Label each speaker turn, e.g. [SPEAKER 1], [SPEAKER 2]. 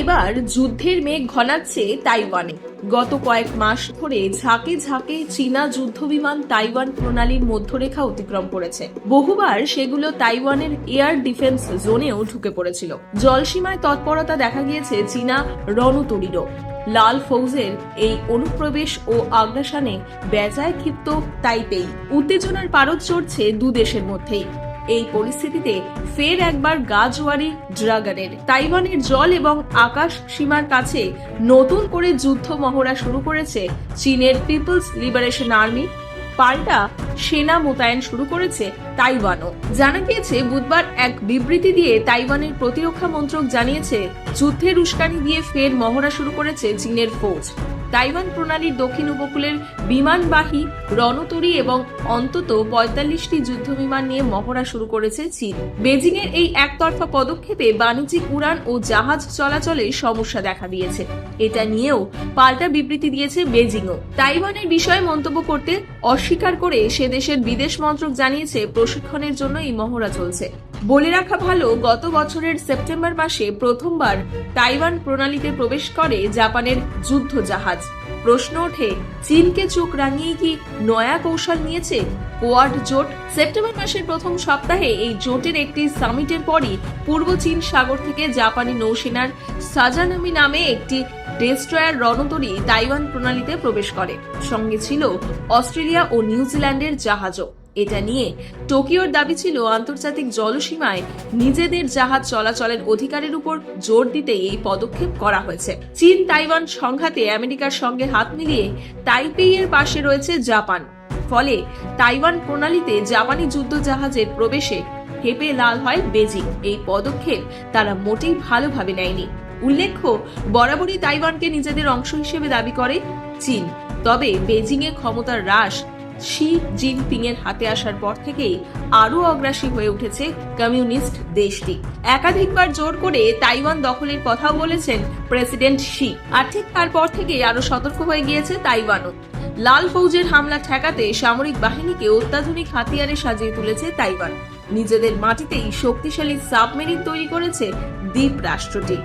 [SPEAKER 1] এবার যুদ্ধের মেঘ ঘনাচ্ছে তাইওয়ানে। গত কয়েক মাস ধরে ঝাঁকে ঝাঁকে চীনা যুদ্ধবিমান তাইওয়ান প্রণালীর মধ্যরেখা অতিক্রম করেছে। বহুবার সেগুলো তাইওয়ানের এয়ার ডিফেন্স জোনেও ঢুকে পড়েছিল। জলসীমায় তৎপরতা দেখা গিয়েছে চীনা রণতরীরও। লাল ফৌজের এই অনুপ্রবেশ ও আগ্রাসনে বেজায় ক্ষিপ্ত তাইপেই। উত্তেজনার পারদ চড়ছে দু দেশের মধ্যেই। এই পরিস্থিতিতে ফের একবার গা জোয়ারি ড্রাগনের। তাইওয়ানের জল এবং আকাশ সীমার কাছে নতুন করে যুদ্ধ মহড়া শুরু করেছে চীনের পিপলস লিবারেশন আর্মি। পাল্টা সেনা মোতায়েন শুরু করেছে তাইওয়ানও। জানা গিয়েছে, বুধবার এক বিবৃতি দিয়ে তাইওয়ানের প্রতিরক্ষা মন্ত্রক জানিয়েছে, যুদ্ধের উস্কানি দিয়ে ফের মহড়া শুরু করেছে চীনের ফৌজ। তাইওয়ান প্রণালীর দক্ষিণ উপকূলের বিমানবাহী রণতরী এবং অন্তত পঁয়তাল্লিশটি যুদ্ধবিমান নিয়ে মহড়া শুরু করেছে চীন। বেজিং এর এই একতরফা পদক্ষেপে বাণিজ্যিক উড়ান ও জাহাজ চলাচলে সমস্যা দেখা দিয়েছে। এটা নিয়েও পাল্টা বিবৃতি দিয়েছে বেজিংও তাইওয়ানের বিষয়ে মন্তব্য করতে অস্বীকার করে সে দেশের বিদেশ মন্ত্রক জানিয়েছে, প্রশিক্ষণের জন্য এই মহড়া চলছে। বলে রাখা ভালো, গত বছরের সেপ্টেম্বর মাসে প্রথমবার তাইওয়ান প্রণালীতে প্রবেশ করে জাপানের যুদ্ধ জাহাজ প্রশ্ন ওঠে, চীনকে চোখ রাঙিয়ে কি নয়া কৌশল নিয়েছে? কোয়াড জোট, সেপ্টেম্বর মাসের প্রথম সপ্তাহে এই জোটের একটি সামিটের পরই পূর্ব চীন সাগর থেকে জাপানি নৌসেনার সাজানামি নামে একটি ডেস্ট্রয়ার রণতরী তাইওয়ান প্রণালীতে প্রবেশ করে। সঙ্গে ছিল অস্ট্রেলিয়া ও নিউজিল্যান্ডের জাহাজও। এটা নিয়ে টোকিওর দাবি ছিল আন্তর্জাতিক জলসীমায় নিজেদের জাহাজ চলাচলের অধিকারের উপর জোর দিতে এই পদক্ষেপ করা হয়েছে। চীন, তাইওয়ান সংঘাতে আমেরিকার সঙ্গে হাত মিলিয়ে তাইপেই এর পাশে রয়েছে জাপান। ফলে তাইওয়ান প্রণালীতে জাপানি যুদ্ধ জাহাজের প্রবেশে হেপে লাল হয় বেজিং। এই পদক্ষেপ তারা মোটেই ভালোভাবে নেয়নি। উল্লেখ্য, বরাবরই তাইওয়ানকে নিজেদের অংশ হিসেবে দাবি করে চীন। তবে বেজিংয়ে ক্ষমতার হ্রাস শি জিনপিং এর হাতে আসার পর থেকেই আরও অগ্রাসী হয়ে উঠেছে কমিউনিস্ট দেশটি। একাধিকবার জোর করে তাইওয়ান দখলের কথাও বলেছেন প্রেসিডেন্ট শি। আর ঠিক তারপর থেকেই আরও সতর্ক হয়ে গিয়েছে তাইওয়ানও। লাল ফৌজের হামলা ঠেকাতে সামরিক বাহিনীকে অত্যাধুনিক হাতিয়ারে সাজিয়ে তুলেছে তাইওয়ান। নিজেদের মাটিতেই শক্তিশালী সাবমেরিন তৈরি করেছে দ্বীপ রাষ্ট্রটি